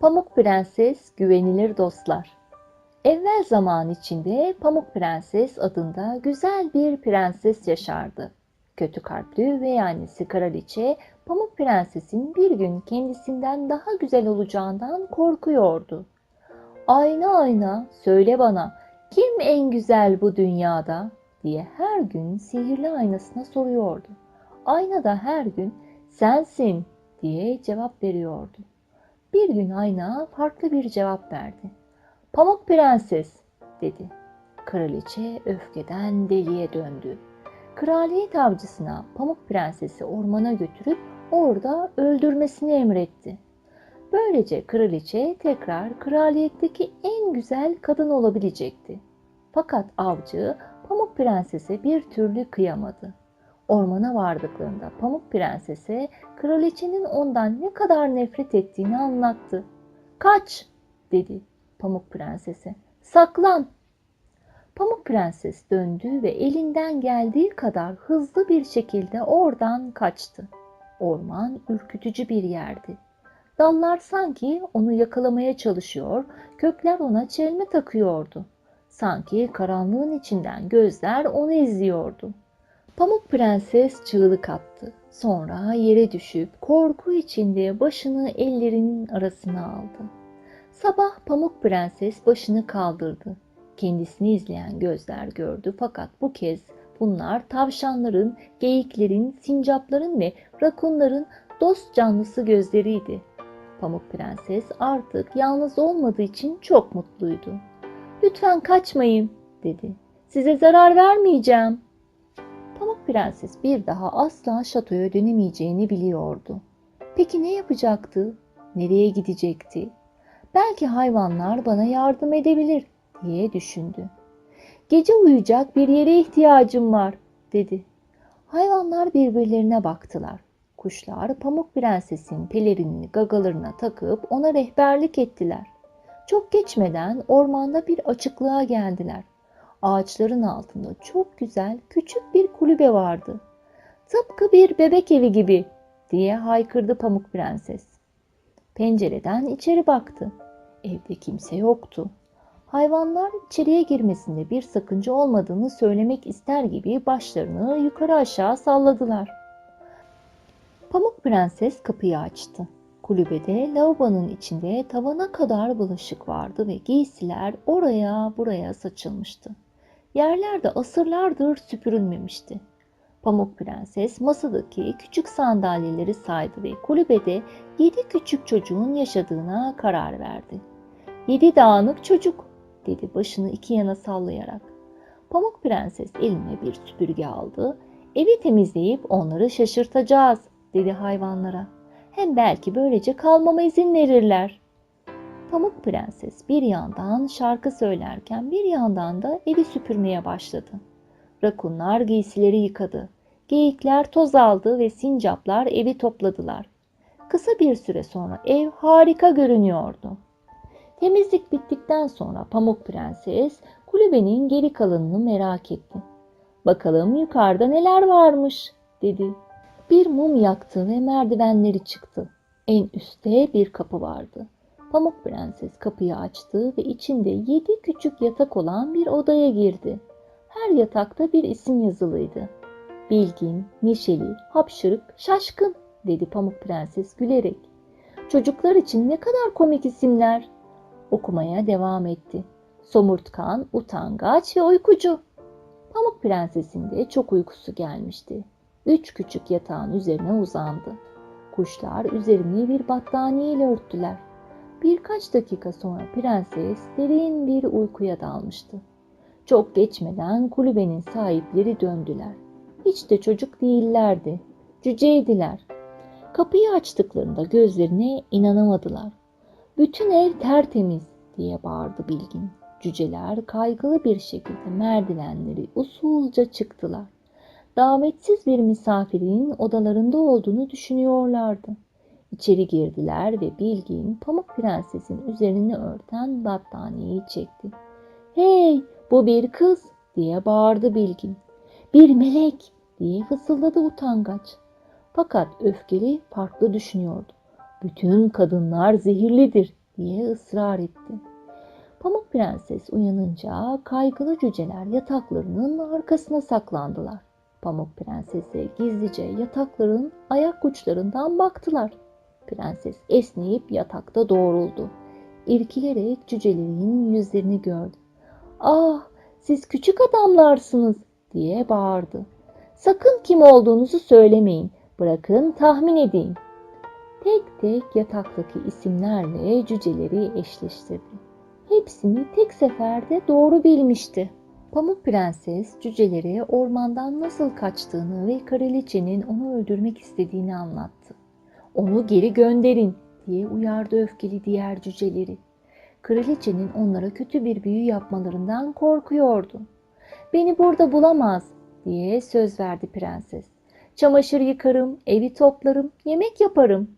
Pamuk Prenses Güvenilir Dostlar Evvel zaman içinde Pamuk Prenses adında güzel bir prenses yaşardı. Kötü kalpli ve annesi kraliçe Pamuk Prenses'in bir gün kendisinden daha güzel olacağından korkuyordu. Ayna ayna söyle bana kim en güzel bu dünyada diye her gün sihirli aynasına soruyordu. Ayna da her gün sensin diye cevap veriyordu. Bir gün ayna farklı bir cevap verdi. Pamuk Prenses dedi. Kraliçe öfkeden deliye döndü. Kraliyet avcısına Pamuk Prenses'i ormana götürüp orada öldürmesini emretti. Böylece kraliçe tekrar kraliyetteki en güzel kadın olabilecekti. Fakat avcı Pamuk Prenses'e bir türlü kıyamadı. Ormana vardıklarında Pamuk Prenses'e kraliçenin ondan ne kadar nefret ettiğini anlattı. Kaç dedi Pamuk Prenses'e. Saklan. Pamuk Prenses döndü ve elinden geldiği kadar hızlı bir şekilde oradan kaçtı. Orman ürkütücü bir yerdi. Dallar sanki onu yakalamaya çalışıyor, kökler ona çelme takıyordu. Sanki karanlığın içinden gözler onu izliyordu. Pamuk Prenses çığlık attı. Sonra yere düşüp korku içinde başını ellerinin arasına aldı. Sabah Pamuk Prenses başını kaldırdı. Kendisini izleyen gözler gördü fakat bu kez bunlar tavşanların, geyiklerin, sincapların ve rakunların dost canlısı gözleriydi. Pamuk Prenses artık yalnız olmadığı için çok mutluydu. Lütfen kaçmayın dedi. Size zarar vermeyeceğim. Pamuk Prenses bir daha asla şatoya dönemeyeceğini biliyordu. Peki ne yapacaktı? Nereye gidecekti? Belki hayvanlar bana yardım edebilir diye düşündü. Gece uyuyacak bir yere ihtiyacım var dedi. Hayvanlar birbirlerine baktılar. Kuşlar Pamuk Prenses'in pelerinini gagalarına takıp ona rehberlik ettiler. Çok geçmeden ormanda bir açıklığa geldiler. Ağaçların altında çok güzel küçük bir kulübe vardı. Tıpkı bir bebek evi gibi diye haykırdı Pamuk Prenses. Pencereden içeri baktı. Evde kimse yoktu. Hayvanlar içeriye girmesinde bir sakınca olmadığını söylemek ister gibi başlarını yukarı aşağı salladılar. Pamuk Prenses kapıyı açtı. Kulübede lavabonun içinde tavana kadar bulaşık vardı ve giysiler oraya buraya saçılmıştı. Yerlerde asırlardır süpürülmemişti. Pamuk Prenses masadaki küçük sandalyeleri saydı ve kulübede yedi küçük çocuğun yaşadığına karar verdi. Yedi dağınık çocuk dedi başını iki yana sallayarak. Pamuk Prenses eline bir süpürge aldı. Evi temizleyip onları şaşırtacağız dedi hayvanlara. Hem belki böylece kalmama izin verirler. Pamuk Prenses bir yandan şarkı söylerken bir yandan da evi süpürmeye başladı. Rakunlar giysileri yıkadı. Geyikler toz aldı ve sincaplar evi topladılar. Kısa bir süre sonra ev harika görünüyordu. Temizlik bittikten sonra Pamuk Prenses kulübenin geri kalanını merak etti. Bakalım yukarıda neler varmış dedi. Bir mum yaktı ve merdivenleri çıktı. En üstte bir kapı vardı. Pamuk Prenses kapıyı açtı ve içinde yedi küçük yatak olan bir odaya girdi. Her yatakta bir isim yazılıydı. Bilgin, neşeli, hapşırık, şaşkın dedi Pamuk Prenses gülerek. Çocuklar için ne kadar komik isimler. Okumaya devam etti. Somurtkan, utangaç ve uykucu. Pamuk Prenses'in de çok uykusu gelmişti. Üç küçük yatağın üzerine uzandı. Kuşlar üzerini bir battaniye ile örttüler. Birkaç dakika sonra prenses derin bir uykuya dalmıştı. Çok geçmeden kulübenin sahipleri döndüler. Hiç de çocuk değillerdi. Cüceydiler. Kapıyı açtıklarında gözlerine inanamadılar. Bütün ev tertemiz, diye bağırdı Bilgin. Cüceler kaygılı bir şekilde merdivenleri usulca çıktılar. Davetsiz bir misafirin odalarında olduğunu düşünüyorlardı. İçeri girdiler ve Bilgin Pamuk Prenses'in üzerini örten battaniyeyi çekti. Hey bu bir kız diye bağırdı Bilgin. Bir melek diye fısıldadı utangaç. Fakat öfkeli farklı düşünüyordu. Bütün kadınlar zehirlidir diye ısrar etti. Pamuk Prenses uyanınca kaygılı cüceler yataklarının arkasına saklandılar. Pamuk Prenses'e gizlice yatakların ayak uçlarından baktılar. Prenses esneyip yatakta doğruldu. İrkilerek cücelerin yüzlerini gördü. Ah siz küçük adamlarsınız diye bağırdı. Sakın kim olduğunuzu söylemeyin. Bırakın tahmin edeyim. Tek tek yataktaki isimlerle cüceleri eşleştirdi. Hepsini tek seferde doğru bilmişti. Pamuk Prenses cüceleri ormandan nasıl kaçtığını ve kraliçenin onu öldürmek istediğini anlattı. Onu geri gönderin diye uyardı öfkeli diğer cüceleri. Kraliçenin onlara kötü bir büyü yapmalarından korkuyordu. Beni burada bulamaz diye söz verdi prenses. Çamaşır yıkarım, evi toplarım, yemek yaparım.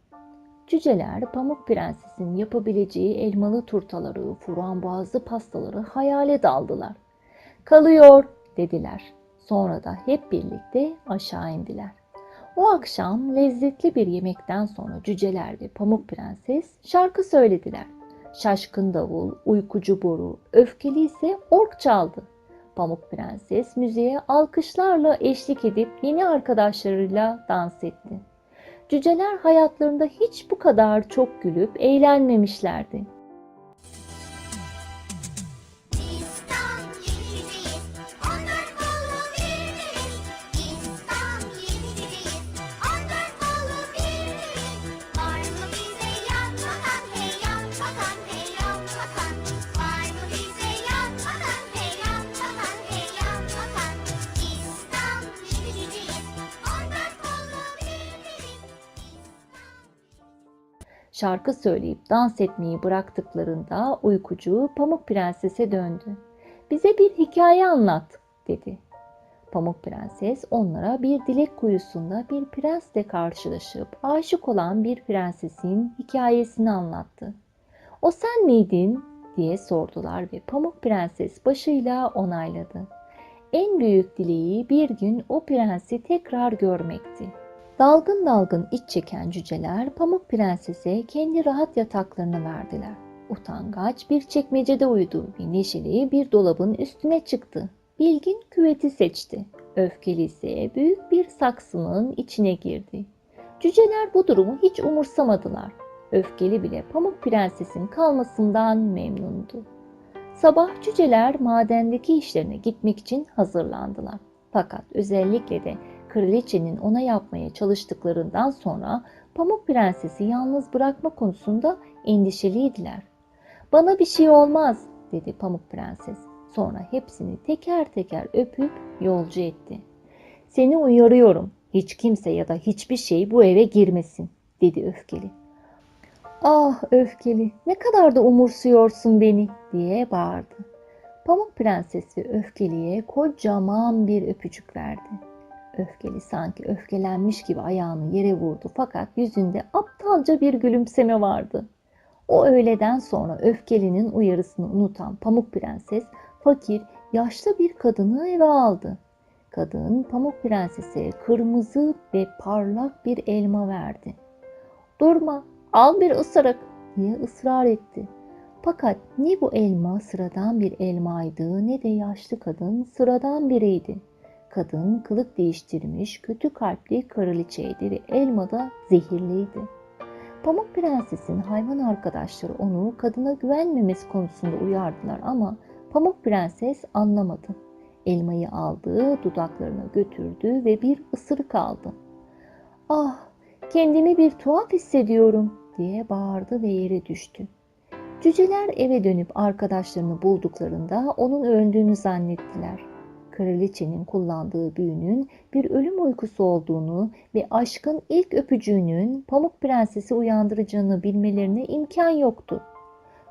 Cüceler Pamuk Prenses'in yapabileceği elmalı turtaları, frambuazlı pastaları hayale daldılar. Kalıyor dediler. Sonra da hep birlikte aşağı indiler. O akşam lezzetli bir yemekten sonra cüceler ve Pamuk Prenses şarkı söylediler. Şaşkın davul, uykucu boru, öfkeli ise ork çaldı. Pamuk Prenses müziğe alkışlarla eşlik edip yeni arkadaşlarıyla dans etti. Cüceler hayatlarında hiç bu kadar çok gülüp eğlenmemişlerdi. Şarkı söyleyip dans etmeyi bıraktıklarında uykucu Pamuk Prenses'e döndü. Bize bir hikaye anlat dedi. Pamuk Prenses onlara bir dilek kuyusunda bir prensle karşılaşıp aşık olan bir prensesin hikayesini anlattı. O sen miydin diye sordular ve Pamuk Prenses başıyla onayladı. En büyük dileği bir gün o prensi tekrar görmekti. Dalgın dalgın iç çeken cüceler Pamuk Prenses'e kendi rahat yataklarını verdiler. Utangaç bir çekmecede uyudu ve neşeli bir dolabın üstüne çıktı. Bilgin küveti seçti. Öfkeli ise büyük bir saksının içine girdi. Cüceler bu durumu hiç umursamadılar. Öfkeli bile Pamuk Prenses'in kalmasından memnundu. Sabah cüceler madendeki işlerine gitmek için hazırlandılar. Fakat özellikle de kraliçenin ona yapmaya çalıştıklarından sonra Pamuk Prenses'i yalnız bırakma konusunda endişeliydiler. Bana bir şey olmaz dedi Pamuk Prenses. Sonra hepsini teker teker öpüp yolcu etti. Seni uyarıyorum. Hiç kimse ya da hiçbir şey bu eve girmesin dedi öfkeli. Ah öfkeli ne kadar da umursuyorsun beni diye bağırdı. Pamuk Prenses ve öfkeliye kocaman bir öpücük verdi. Öfkeli sanki öfkelenmiş gibi ayağını yere vurdu fakat yüzünde aptalca bir gülümseme vardı. O öğleden sonra öfkelinin uyarısını unutan Pamuk Prenses fakir, yaşlı bir kadını eve aldı. Kadın Pamuk Prenses'e kırmızı ve parlak bir elma verdi. Durma, al bir ısırık diye ısrar etti. Fakat ne bu elma sıradan bir elmaydı ne de yaşlı kadın sıradan biriydi. Kadın kılık değiştirmiş kötü kalpli kraliçeydi ve elma da zehirliydi. Pamuk Prenses'in hayvan arkadaşları onu kadına güvenmemesi konusunda uyardılar ama Pamuk Prenses anlamadı. Elmayı aldı, dudaklarına götürdü ve bir ısırık aldı. Ah, kendimi bir tuhaf hissediyorum diye bağırdı ve yere düştü. Cüceler eve dönüp arkadaşlarını bulduklarında onun öldüğünü zannettiler. Kraliçenin kullandığı büyünün bir ölüm uykusu olduğunu ve aşkın ilk öpücüğünün Pamuk Prenses'i uyandıracağını bilmelerine imkan yoktu.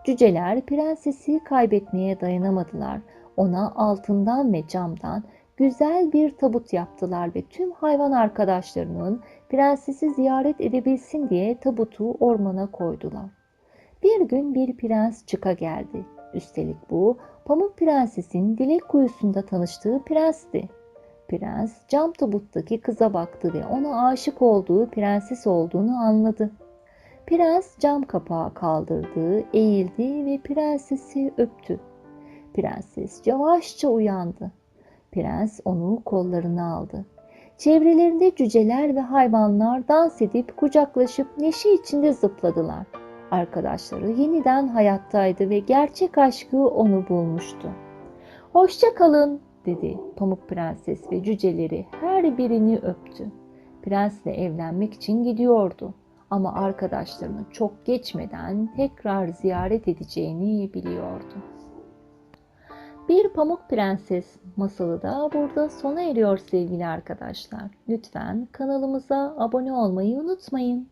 Cüceler prensesi kaybetmeye dayanamadılar. Ona altından ve camdan güzel bir tabut yaptılar ve tüm hayvan arkadaşlarının prensesi ziyaret edebilsin diye tabutu ormana koydular. Bir gün bir prens çıka geldi. Üstelik bu Pamuk Prenses'in dilek kuyusunda tanıştığı prensti. Prens cam tabuttaki kıza baktı ve ona aşık olduğu prenses olduğunu anladı. Prens cam kapağı kaldırdı, eğildi ve prensesi öptü. Prenses yavaşça uyandı. Prens onu kollarına aldı. Çevrelerinde cüceler ve hayvanlar dans edip kucaklaşıp neşe içinde zıpladılar. Arkadaşları yeniden hayattaydı ve gerçek aşkı onu bulmuştu. Hoşça kalın dedi Pamuk Prenses ve cüceleri her birini öptü. Prensle evlenmek için gidiyordu ama arkadaşlarını çok geçmeden tekrar ziyaret edeceğini biliyordu. Bir Pamuk Prenses masalı da burada sona eriyor sevgili arkadaşlar. Lütfen kanalımıza abone olmayı unutmayın.